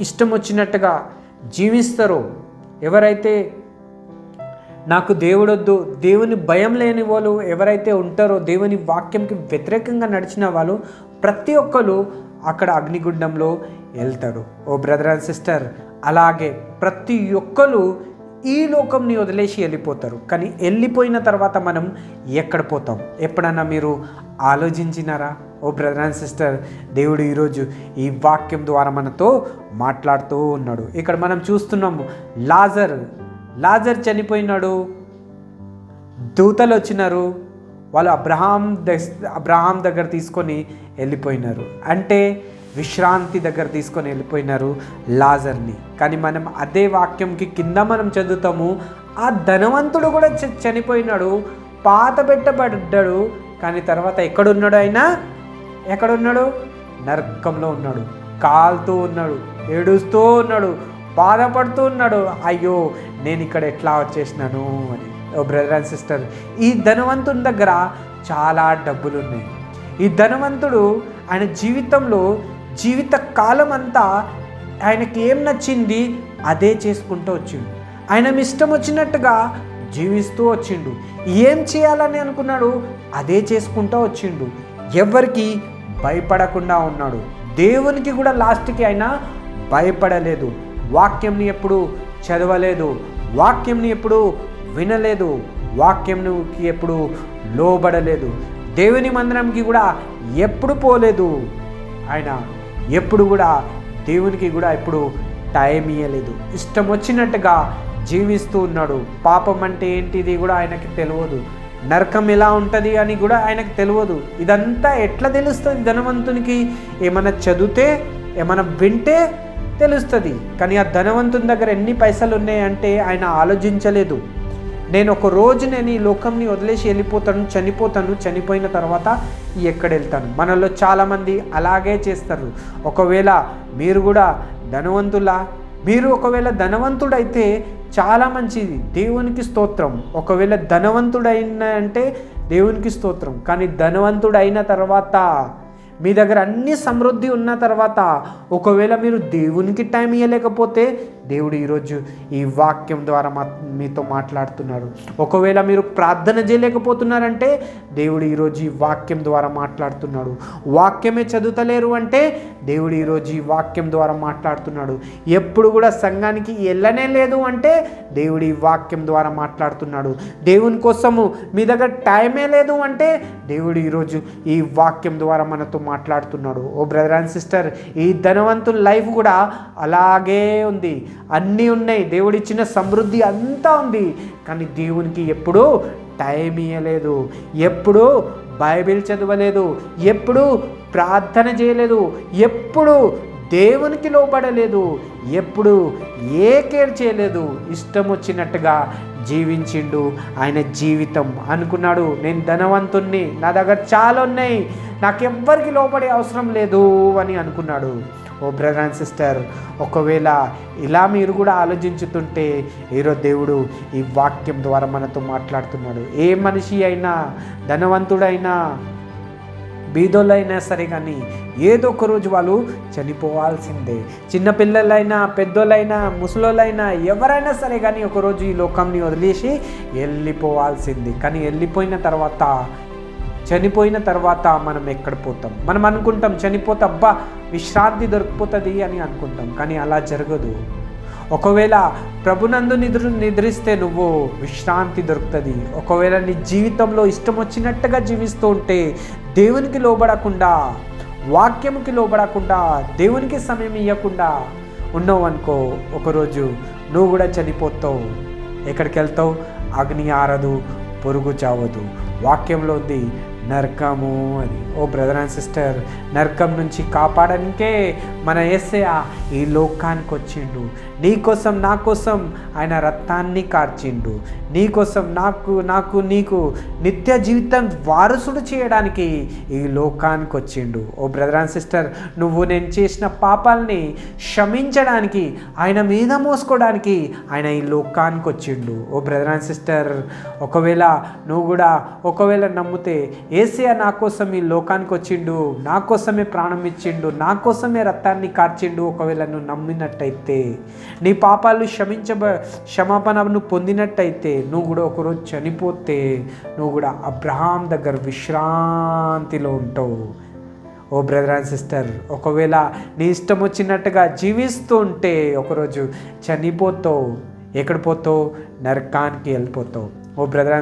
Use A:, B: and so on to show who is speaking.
A: ఇష్టం వచ్చినట్టుగా జీవిస్తారో. ఎవరైతే నాకు దేవుడొద్దు దేవుని భయం లేని వాళ్ళు ఎవరైతే ఉంటారో దేవుని వాక్యంకి వ్యతిరేకంగా నడిచిన వాళ్ళు ప్రతి ఒక్కరు అక్కడ అగ్నిగుండంలో వెళ్తారు ఓ బ్రదర్ అండ్ సిస్టర్ అలాగే ప్రతి ఒక్కరు ఈ లోకంని వదిలేసి వెళ్ళిపోతారు. కానీ వెళ్ళిపోయిన తర్వాత మనం ఎక్కడ పోతాం? ఎప్పుడన్నా మీరు ఆలోచించినారా? ఓ బ్రదర్ అండ్ సిస్టర్ దేవుడు ఈరోజు ఈ వాక్యం ద్వారా మనతో మాట్లాడుతూ ఉన్నాడు. ఇక్కడ మనం చూస్తున్నాము లాజర్ లాజర్ చనిపోయినాడు. దూతలు వచ్చినారు. వాళ్ళు అబ్రహాం అబ్రహాం దగ్గర తీసుకొని వెళ్ళిపోయినారు. అంటే విశ్రాంతి దగ్గర తీసుకొని వెళ్ళిపోయినారు లాజర్ని. కానీ మనం అదే వాక్యంకి కింద మనం చదువుతాము ఆ ధనవంతుడు కూడా చనిపోయినాడు పాత పెట్టబడ్డాడు కానీ తర్వాత ఎక్కడున్నాడు ఆయన? ఎక్కడున్నాడు? నరకంలో ఉన్నాడు కాలుతూ ఉన్నాడు ఏడుస్తూ ఉన్నాడు బాధపడుతూ ఉన్నాడు. అయ్యో నేను ఇక్కడ ఎట్లా వచ్చేసినాను అని. ఓ బ్రదర్ అండ్ సిస్టర్ ఈ ధనవంతుని దగ్గర చాలా డబ్బులు ఉన్నాయి ఈ ధనవంతుడు ఆయన జీవితంలో జీవిత కాలం అంతా ఆయనకి ఏం నచ్చింది? అదే చేసుకుంటూ వచ్చిండు. ఆయన ఇష్టం వచ్చినట్టుగా జీవిస్తూ వచ్చిండు. ఏం చేయాలని అనుకున్నాడు? అదే చేసుకుంటూ వచ్చిండు. ఎవరికి భయపడకుండా ఉన్నాడు. దేవునికి కూడా లాస్ట్కి ఆయన భయపడలేదు. వాక్యంని ఎప్పుడు చదవలేదు. వాక్యంని ఎప్పుడు వినలేదు. వాక్యంకి ఎప్పుడు లోబడలేదు. దేవుని మందిరంకి కూడా ఎప్పుడు పోలేదు. ఆయన ఎప్పుడు కూడా దేవునికి కూడా ఎప్పుడు టైం ఇవ్వలేదు ఇష్టం వచ్చినట్టుగా జీవిస్తూ ఉన్నాడు. పాపం అంటే ఏంటిది కూడా ఆయనకి తెలియదు. నరకం ఎలా ఉంటుంది అని కూడా ఆయనకు తెలియదు. ఇదంతా ఎట్లా తెలుస్తుంది? ధనవంతునికి ఏమైనా చదివితే ఏమైనా వింటే తెలుస్తుంది. కానీ ఆ ధనవంతుని దగ్గర ఎన్ని పైసలు ఉన్నాయంటే ఆయన ఆలోచించలేదు. నేను ఒక రోజు నేను ఈ లోకంని వదిలేసి వెళ్ళిపోతాను చనిపోతాను చనిపోయిన తర్వాత ఎక్కడ వెళ్తాను మనలో చాలామంది అలాగే చేస్తారు. ఒకవేళ మీరు కూడా ధనవంతులా? మీరు ఒకవేళ ధనవంతుడైతే చాలా మంచిది. దేవునికి స్తోత్రం. ఒకవేళ ధనవంతుడైన అంటే దేవునికి స్తోత్రం. కానీ ధనవంతుడైన తర్వాత మీ దగ్గర అన్ని సమృద్ధి ఉన్న తర్వాత ఒకవేళ మీరు దేవునికి టైం ఇవ్వలేకపోతే దేవుడు ఈరోజు ఈ వాక్యం ద్వారా మా మీతో మాట్లాడుతున్నాడు. ఒకవేళ మీరు ప్రార్థన చేయలేకపోతున్నారంటే దేవుడు ఈరోజు ఈ వాక్యం ద్వారా మాట్లాడుతున్నాడు. వాక్యమే చదువుతలేరు అంటే దేవుడు ఈరోజు ఈ వాక్యం ద్వారా మాట్లాడుతున్నాడు. ఎప్పుడు కూడా సంఘానికి వెళ్ళనే లేదు అంటే దేవుడు ఈ వాక్యం ద్వారా మాట్లాడుతున్నాడు. దేవుని కోసము మీ దగ్గర టైమే లేదు అంటే దేవుడు ఈరోజు ఈ వాక్యం ద్వారా మనతో మాట్లాడుతున్నాడు. ఓ బ్రదర్ అండ్ సిస్టర్ ఈ ధనవంతుల లైఫ్ కూడా అలాగే ఉంది. అన్నీ ఉన్నాయి. దేవుడిచ్చిన సమృద్ధి అంతా ఉంది. కానీ దేవునికి ఎప్పుడూ టైం ఇవ్వలేదు ఎప్పుడు బైబిల్ చదవలేదు. ఎప్పుడూ ప్రార్థన చేయలేదు. ఎప్పుడు దేవునికి లోబడలేదు. ఎప్పుడు ఏ కేర్ చేయలేదు. ఇష్టం వచ్చినట్టుగా జీవించిండు. ఆయన జీవితం అనుకున్నాడు. నేను ధనవంతుణ్ణి. నా దగ్గర చాలా ఉన్నాయి. నాకెవ్వరికి లోపడే అవసరం లేదు అని అనుకున్నాడు. ఓ బ్రదర్ అండ్ సిస్టర్ ఒకవేళ ఇలా మీరు కూడా ఆలోచించుతుంటే ఈరోజు దేవుడు ఈ వాక్యం ద్వారా మనతో మాట్లాడుతున్నాడు. ఏ మనిషి అయినా ధనవంతుడైనా బీదోళ్ళైనా సరే కానీ ఏదో ఒక రోజు వాళ్ళు చనిపోవాల్సిందే. చిన్నపిల్లలైనా పెద్దోళ్ళైనా ముసలోళ్ళైనా ఎవరైనా సరే కానీ ఒకరోజు ఈ లోకంని వదిలేసి వెళ్ళిపోవాల్సింది. కానీ వెళ్ళిపోయిన తర్వాత చనిపోయిన తర్వాత మనం ఎక్కడ పోతాం? మనం అనుకుంటాం చనిపోతే అబ్బా విశ్రాంతి దొరికిపోతుంది అని అనుకుంటాం. కానీ అలా జరగదు. ఒకవేళ ప్రభునందు నిద్ర నిద్రిస్తే నువ్వు విశ్రాంతి దొరుకుతుంది. ఒకవేళ నీ జీవితంలో ఇష్టం వచ్చినట్టుగా జీవిస్తూ ఉంటే దేవునికి లోబడకుండా వాక్యముకి లోబడకుండా దేవునికి సమయం ఇవ్వకుండా ఉన్నావు అనుకో. ఒకరోజు నువ్వు కూడా చనిపోతావు. ఎక్కడికి వెళ్తావు అగ్ని ఆరదు పొరుగు చావదు. వాక్యంలో ఉంది నరకము అని. ఓ బ్రదర్ అండ్ సిస్టర్ నరకం నుంచి కాపాడనికే మన ఏసయ ఈ లోకానికి వచ్చిండు. నీ కోసం నా కోసం ఆయన రక్తాన్ని కార్చిండు. నీ కోసం నాకు నాకు నీకు నిత్య జీవితం వారసుడు చేయడానికి ఈ లోకానికి వచ్చిండు. ఓ బ్రదర్ అండ్ సిస్టర్ నువ్వు నేను చేసిన పాపాలని క్షమించడానికి ఆయన మీద మోసుకోవడానికి ఆయన ఈ లోకానికి వచ్చిండు. ఓ బ్రదర్ అండ్ సిస్టర్ ఒకవేళ నువ్వు కూడా ఒకవేళ నమ్మితే ఏసీఆ నా కోసం ఈ లోకానికి వచ్చిండు నా కోసమే ప్రాణం ఇచ్చిండు నా కోసమే రక్తాన్ని కార్చిండు ఒకవేళ నువ్వు నమ్మినట్టయితే నీ పాపాలు క్షమించబ క్షమాపణను పొందినట్టయితే నువ్వు కూడా ఒకరోజు చనిపోతే నువ్వు కూడా అబ్రహాం దగ్గర విశ్రాంతిలో ఉంటావు. ఓ బ్రదర్ అండ్ సిస్టర్ ఒకవేళ నీ ఇష్టం వచ్చినట్టుగా జీవిస్తూ ఉంటే ఒకరోజు చనిపోతావు ఎక్కడ పోతావు? నరకానికి వెళ్ళిపోతావు. ఓ బ్రదర్